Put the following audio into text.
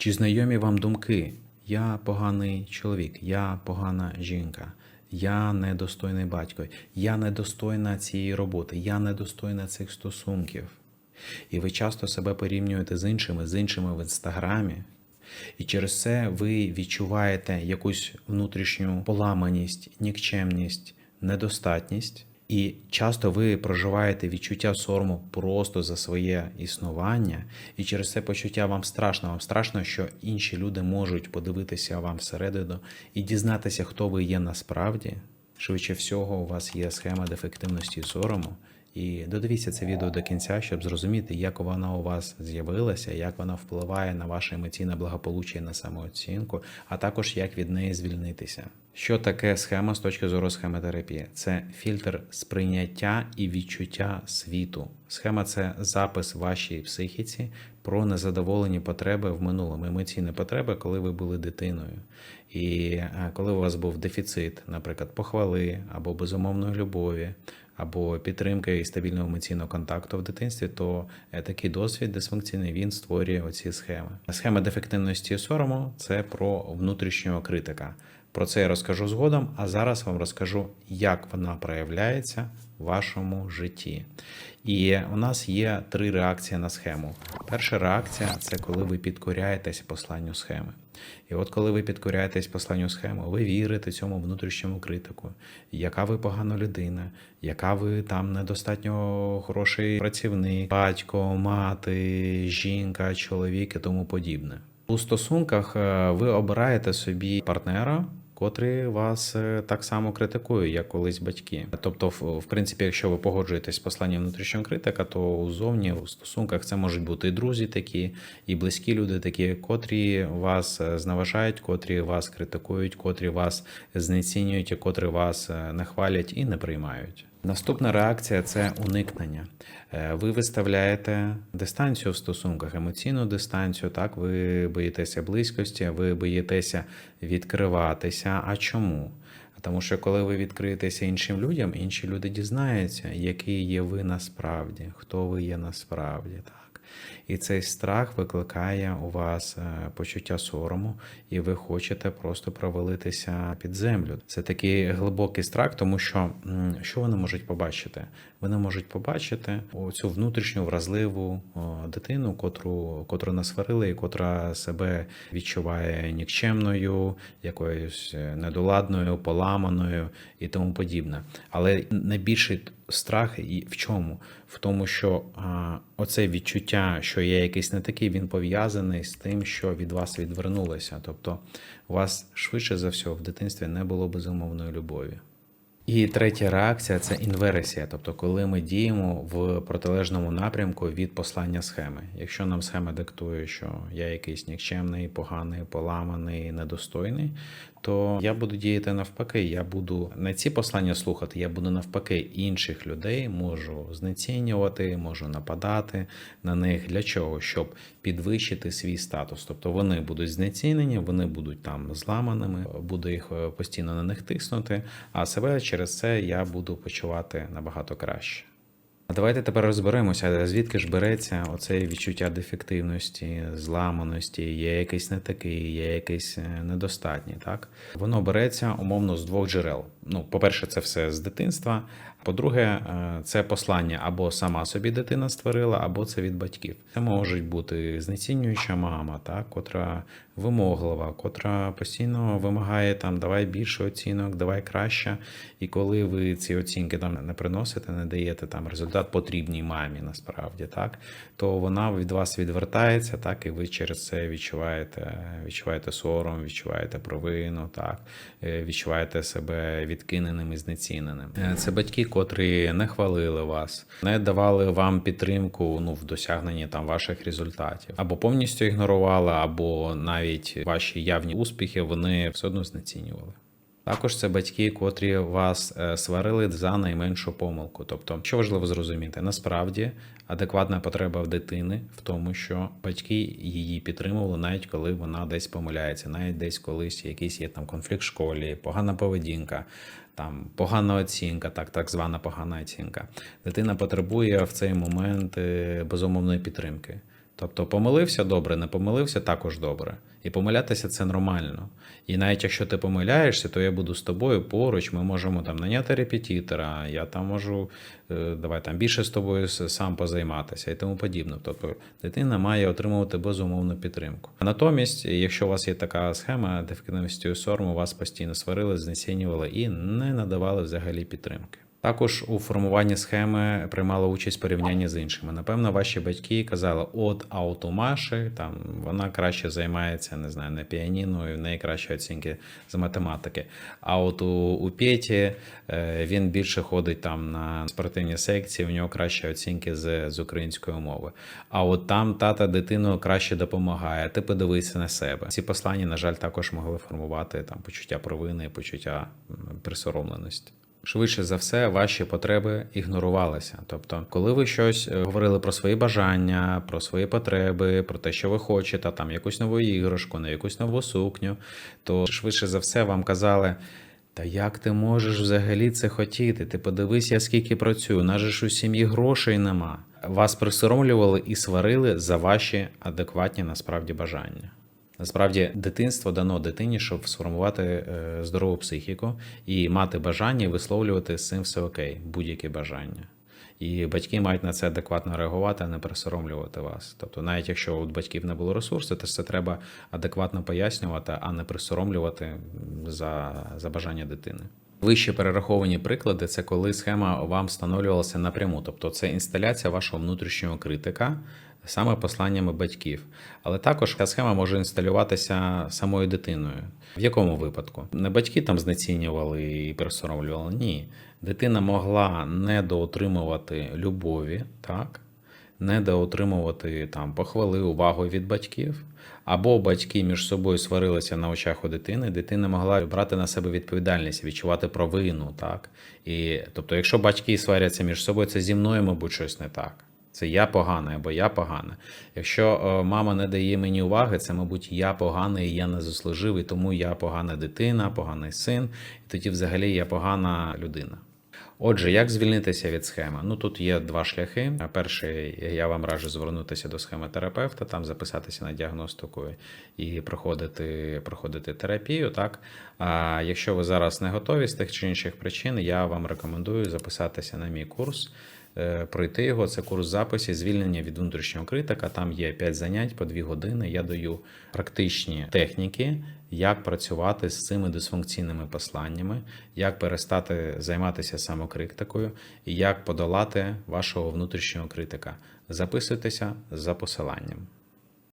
Чи знайомі вам думки? Я поганий чоловік, я погана жінка, я недостойний батько, я недостойна цієї роботи, я недостойна цих стосунків. І ви часто себе порівнюєте з іншими, з іншими в інстаграмі. І через це ви відчуваєте якусь внутрішню поламаність, нікчемність, недостатність. І часто ви проживаєте відчуття сорому просто за своє існування, і через це почуття вам страшно. Вам страшно, що інші люди можуть подивитися вам всередину і дізнатися, хто ви є насправді. Швидше всього, у вас є схема дефективності сорому. І додивіться це відео до кінця, щоб зрозуміти, як вона у вас з'явилася, як вона впливає на ваше емоційне благополуччя і на самооцінку, а також як від неї звільнитися. Що таке схема з точки зору схемотерапії? Це фільтр сприйняття і відчуття світу. Схема це запис вашій психіці про незадоволені потреби в минулому, емоційні потреби, коли ви були дитиною. І е, коли у вас був дефіцит, наприклад, похвали або безумовної любові, або підтримки і стабільного емоційного контакту в дитинстві, то е, такий досвід дисфункційний він створює оці схеми. Схема дефективності сорому це про внутрішнього критика. Про це я розкажу згодом, а зараз вам розкажу, як вона проявляється в вашому житті. І у нас є три реакції на схему. Перша реакція це коли ви підкоряєтесь посланню схеми. І от коли ви підкоряєтесь посланню схеми, ви вірите цьому внутрішньому критику, яка ви погана людина, яка ви там недостатньо хороший працівник, батько, мати, жінка, чоловік і тому подібне. У стосунках е, ви обираєте собі партнера, котрий вас е, так само критикують, як колись батьки. Тобто, в принципі, якщо ви погоджуєтесь з посланням внутрішнього критика, то зовні у стосунках це можуть бути і друзі такі, і близькі люди такі, котрі вас е, зневажають, котрі вас критикують, котрі вас знецінюють, котрі вас не хвалять і не приймають. Наступна реакція це уникнення. Е, Ви виставляєте дистанцію в стосунках, емоційну дистанцію. Так, ви боїтеся близькості, ви боїтеся відкриватися. А чому? Тому що коли ви відкриєтеся іншим людям, інші люди дізнаються, який є ви насправді, хто ви є насправді. Так. І цей страх викликає у вас е, почуття сорому, і ви хочете просто провалитися під землю. Це такий глибокий страх, тому що що вони можуть побачити? Вони можуть побачити цю внутрішню вразливу дитину, котру, котру насварили, і котра себе відчуває нікчемною, якоюсь е, недоладною, поламаною і тому подібне. Але найбільший страх і в чому? В тому, що а, оце відчуття, що є якийсь не такий, він пов'язаний з тим, що від вас відвернулося. Тобто, у вас швидше за все в дитинстві не було безумовної любові. І третя реакція це інверсія, тобто коли ми діємо в протилежному напрямку від послання схеми. Якщо нам схема диктує, що я якийсь нікчемний, поганий, поламаний, недостойний, то я буду діяти навпаки. Я буду не ці послання слухати, я буду навпаки інших людей можу знецінювати, можу нападати на них. Для чого? Щоб підвищити свій статус. Тобто вони будуть знецінені, вони будуть там зламаними, буду їх е, постійно на них тиснути, а себе через це я буду почувати набагато краще. А давайте тепер розберемося, звідки ж береться оце відчуття дефективності, зламаності, є якийсь не такий, є якийсь е, недостатній. Так воно береться умовно з двох джерел. Ну, по-перше, це все з дитинства. По-друге, е, це послання або сама собі дитина створила, або це від батьків. Це можуть бути знецінююча мама, так, котра вимоглива, котра постійно вимагає там давай більше оцінок, давай краще. І коли ви ці оцінки там не приносите, не даєте там результат потрібній мамі, насправді, так, то вона від вас відвертається, так, і ви через це відчуваєте, відчуваєте сором, відчуваєте провину, так, е, відчуваєте себе відкиненим і знеціненим. Е, Це батьки, котрі не хвалили вас, не давали вам підтримку ну, в досягненні там ваших результатів, або повністю ігнорували, або навіть ваші явні успіхи вони все одно знецінювали. Також це батьки, котрі вас е, сварили за найменшу помилку. Тобто, що важливо зрозуміти, насправді адекватна потреба в дитини в тому, що батьки її підтримували, навіть коли вона десь помиляється, навіть десь колись якийсь є там конфлікт в школі, погана поведінка, там погана оцінка, так, так звана погана оцінка. Дитина потребує в цей момент е, безумовної підтримки. Тобто помилився добре, не помилився також добре. І помилятися це нормально. І навіть якщо ти помиляєшся, то я буду з тобою поруч. Ми можемо там наняти репетитора, я там можу е, давай там більше з тобою сам позайматися і тому подібне. Тобто дитина має отримувати безумовну підтримку. Натомість, якщо у вас є така схема дефективності сорму, вас постійно сварили, знецінювали і не надавали взагалі підтримки. Також у формуванні схеми приймала участь порівняння з іншими. Напевно, ваші батьки казали: от а от у Маші там вона краще займається, не знаю, на піаніно, і в неї кращі оцінки з математики. А от у, у Петі е, він більше ходить там на спортивні секції, у нього кращі оцінки з, з української мови. А от там тата дитину краще допомагає. Ти подивися на себе. Ці послання, на жаль, також могли формувати там почуття провини, почуття присоромленості. Швидше за все, ваші потреби ігнорувалися. Тобто, коли ви щось е, говорили про свої бажання, про свої потреби, про те, що ви хочете, там якусь нову іграшку, на якусь нову сукню, то швидше за все вам казали. Та як ти можеш взагалі це хотіти? Ти подивись, я скільки працюю, нас же ж у сім'ї грошей нема. Вас присоромлювали і сварили за ваші адекватні насправді бажання. Насправді, дитинство дано дитині, щоб сформувати е, здорову психіку і мати бажання висловлювати з цим все окей, будь-які бажання. І батьки мають на це адекватно реагувати, а не присоромлювати вас. Тобто, навіть якщо у батьків не було ресурсу, то це треба адекватно пояснювати, а не присоромлювати за, за бажання дитини. Вище перераховані приклади це коли схема вам встановлювалася напряму, тобто це інсталяція вашого внутрішнього критика саме посланнями батьків. Але також ця схема може інсталюватися самою дитиною. В якому випадку? Не батьки там знецінювали і присоромлювали. Ні. Дитина могла недоотримувати любові, так? недоотримувати там похвали, увагу від батьків. Або батьки між собою сварилися на очах у дитини, дитина могла брати на себе відповідальність, відчувати провину, так? І, тобто, якщо батьки сваряться між собою, це зі мною, мабуть, щось не так. Це я поганий або я погана. Якщо е, мама не дає мені уваги, це, мабуть, я поганий, я не заслужив, і тому я погана дитина, поганий син, і тоді взагалі я погана людина. Отже, як звільнитися від схеми? Ну тут є два шляхи. Перший, я вам раджу звернутися до схеми терапевта, там записатися на діагностику і проходити, проходити терапію. Так, а якщо ви зараз не готові з тих чи інших причин, я вам рекомендую записатися на мій курс. Е, Пройти його, це курс записі, звільнення від внутрішнього критика. Там є 5 занять по 2 години. Я даю практичні техніки, як працювати з цими дисфункційними посланнями, як перестати займатися самокритикою і як подолати вашого внутрішнього критика. Записуйтеся за посиланням.